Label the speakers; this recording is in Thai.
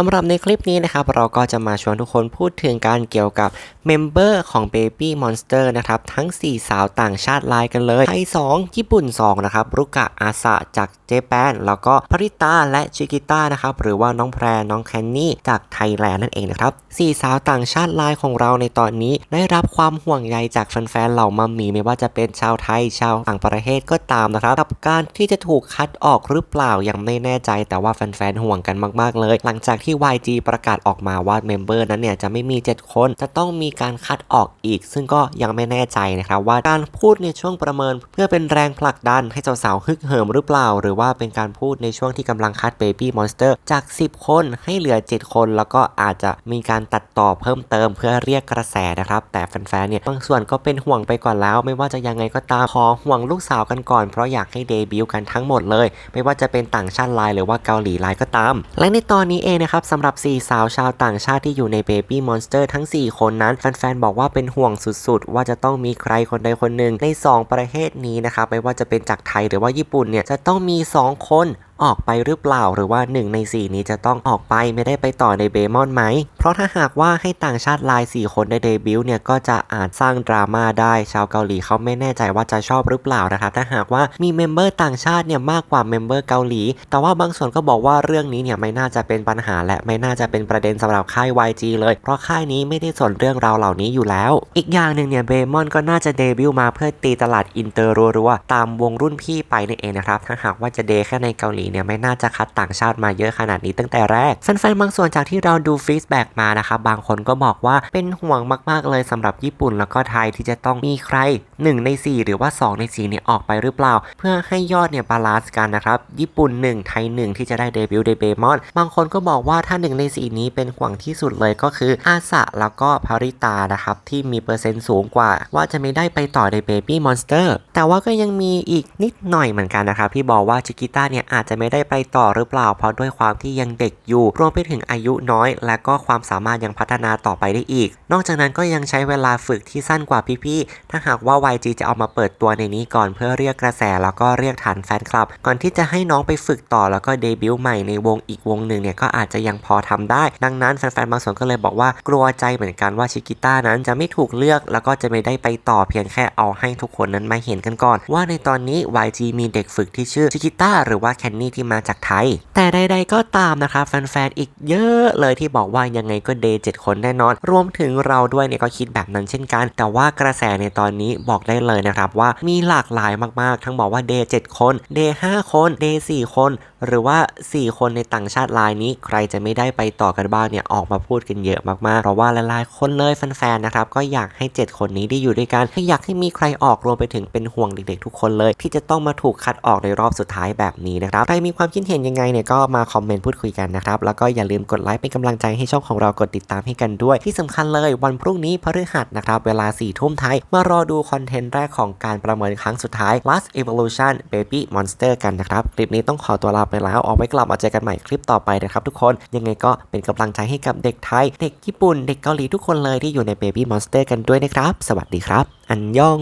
Speaker 1: สำหรับในคลิปนี้นะครับ เราก็จะมาชวนทุกคนพูดถึงการเกี่ยวกับเมมเบอร์ของ Baby Monster นะครับ ทั้ง 4 สาวต่างชาติไลน์กันเลยไทย 2 ญี่ปุ่น 2 นะครับ รุกะอาสะจากเจแปนแล้วก็พริตาและชิกิต้านะครับ หรือว่าน้องแพรน้องแคนนี่ จากไทยแลนด์นั่นเองนะครับ4สาวต่างชาติไลน์ของเราในตอนนี้ ได้รับความห่วงใยจากแฟนๆเหล่ามัมมี่ไม่ว่าจะเป็นชาวไทยชาวต่างประเทศก็ตามนะครับกับการที่จะถูกคัดออกหรือเปล่ายังไม่แน่ใจ แต่ว่าแฟนๆห่วงกันมากๆเลย หลังจากที่ที่ YG ประกาศออกมาว่าเมมเบอร์นั้นเนี่ยจะไม่มี 7 คน จะต้องมีการคัดออกอีก ซึ่งก็ยังไม่แน่ใจนะครับว่าการพูดในช่วงประเมิน เพื่อเป็นแรงผลักดันให้สาวๆฮึกเหิมหรือเปล่า หรือว่าเป็นการพูดในช่วงที่กำลังคัด Baby Monster จาก 10 คนให้เหลือ 7 คน แล้วก็อาจจะมีการตัดต่อเพิ่มเติมเพื่อเรียกกระแสนะครับแต่แฟนๆเนี่ยบางส่วนก็เป็นห่วงไปก่อนแล้ว ไม่ว่าจะยังไงก็ตามขอห่วงลูกสาวกันก่อนเพราะอยากให้เดบิวต์กันทั้งหมดเลย ไม่ว่าจะเป็นต่างชาติไลน์หรือว่าเกาหลีไลน์ก็ตาม และในตอนนี้เองนะครับสำหรับ 4 สาวชาวต่างชาติที่อยู่ใน Baby Monster ทั้ง 4 คนนั้น แฟนๆ บอกว่าเป็นห่วงสุดๆ ว่าจะต้องมีใครคนใดคนหนึ่งใน 2 ประเทศนี้นะครับไม่ว่าจะเป็นจากไทยหรือว่าญี่ปุ่นเนี่ยจะต้องมี 2 คน ออกไปหรือเปล่าหรือว่า 1 ใน 4 นี้จะต้องออกไปไม่ได้ไปต่อในเบมอนไหม เพราะถ้าหากว่าให้ต่างชาติไลน์4คนได้เดบิวต์เนี่ยก็จะอาจสร้างดราม่าได้ชาวเกาหลีเขาไม่แน่ใจว่าจะชอบหรือเปล่านะครับถ้าหากว่ามีเมมเบอร์ต่างชาติเนี่ยมากกว่าเมมเบอร์เกาหลี แต่ว่าบางส่วนก็บอกว่าเรื่องนี้เนี่ยไม่น่าจะเป็นปัญหาและไม่น่าจะเป็นประเด็นสำหรับค่าย YG เลย เพราะค่ายนี้ไม่ได้สนเรื่องราวเหล่านี้อยู่แล้ว อีกอย่างหนึ่งเนี่ยเบมอนก็น่าจะเดบิวต์มาเพื่อตีตลาดอินเตอร์รัวๆตามวงรุ่นพี่ไปนั่นเองนะครับถ้าหากว่าจะเดแค่ในเกาหลีเนี่ยไม่น่าจะคัดต่างชาติมาเยอะขนาดนี้ตั้งแต่แรกแฟนๆบางส่วนจากที่เราดูฟีดแบ็กมานะครับบางคนก็บอกว่าเป็นห่วงมากๆเลยสำหรับญี่ปุ่นแล้วก็ไทยที่จะต้องมีใคร 1 ใน 4 หรือว่า 2 ใน4เนี่ยออกไปหรือเปล่า เพื่อให้ยอดเนี่ยบาลานซ์กันนะครับ ญี่ปุ่น 1 ไทย 1 ที่จะได้เดบิวต์ในเบมอนบางคนก็บอกว่าถ้า 1 ใน 4 นี้เป็นห่วงที่สุดเลยก็คืออาสะแล้วก็พาริตานะครับที่มีเปอร์เซ็นต์สูงกว่า ว่าจะไม่ได้ไปต่อในเบบี้มอนสเตอร์แต่ว่าก็ยังมีอีกนิดหน่อยเหมือนกันนะครับที่บอกว่าชิกิต้าเนี่ยอาจจะไม่ได้ไปต่อหรือเปล่า เพราะด้วยความที่ยังเด็กอยู่ รวมไปถึงอายุน้อย และก็ความสามารถยังพัฒนาต่อไปได้อีก นอกจากนั้นก็ยังใช้เวลาฝึกที่สั้นกว่าพี่ๆ ถ้าหากว่า YG จะเอามาเปิดตัวในนี้ก่อนเพื่อเรียกกระแสแล้วก็เรียกฐานแฟนคลับ ก่อนที่จะให้น้องไปฝึกต่อแล้วก็เดบิวต์ใหม่ในวงอีกวงหนึ่งเนี่ยก็อาจจะยังพอทำได้ ดังนั้นแฟนๆบางส่วนก็เลยบอกว่ากลัวใจเหมือนกันว่าชิกิต้านั้นจะไม่ถูกเลือก แล้วก็จะไม่ได้ไปต่อเพียงแค่เอาให้ทุกคนนั้นมาเห็นกันก่อน ว่าในตอนนี้ YG มีเด็กฝึกที่ชื่อชิกิต้าหรือว่าแคนนี่ที่มาจากไทย แต่ใดๆก็ตามนะครับแฟนๆอีกเยอะเลยที่บอกว่ายังไงก็เดย์7คนแน่นอน รวมถึงเราด้วยเนี่ยก็คิดแบบนั้นเช่นกัน แต่ว่ากระแสในตอนนี้บอกได้เลยนะครับว่ามีหลากหลายมากๆ ทั้งบอกว่าเดย์7คนเดย์5คนเดย์4คนหรือว่า 4 คนในต่างชาติลายนี้ ใครจะไม่ได้ไปต่อกันบ้างเนี่ยออกมาพูดกันเยอะมากๆ เพราะว่าหลายๆคนเลยแฟนๆนะครับก็อยากให้ 7 คนนี้ได้อยู่ด้วยกันให้อยากให้มีใครออกรวมไปถึงเป็นห่วงเด็กๆ ทุกคนเลย ที่จะต้องมาถูกคัดออกในรอบสุดท้ายแบบนี้นะครับใครมีความคิดเห็นยังไงเนี่ยก็มาคอมเมนต์พูดคุยกันนะครับแล้วก็อย่าลืมกดไลค์เป็นกำลังใจให้ช่องของเรากดติดตามให้กันด้วย ที่สำคัญเลยวันพรุ่งนี้พฤหัสนะครับเวลา4ี่ทุ่มไทยมารอดูคอนเทนต์แรกของการประเมินครั้งสุดท้าย Last Evolution Baby Monster กันนะครับคลิปนี้ต้องขอตัวลาไปแล้ว ออกไว้กลับมาเจอกันใหม่คลิปต่อไปนะครับทุกคน ยังไงก็เป็นกำลังใจให้กับเด็กไทย เด็กญี่ปุ่น เด็กเกาหลีทุกคนเลยที่อยู่ใน Baby Monster กันด้วยนะครับ สวัสดีครับ อันยอง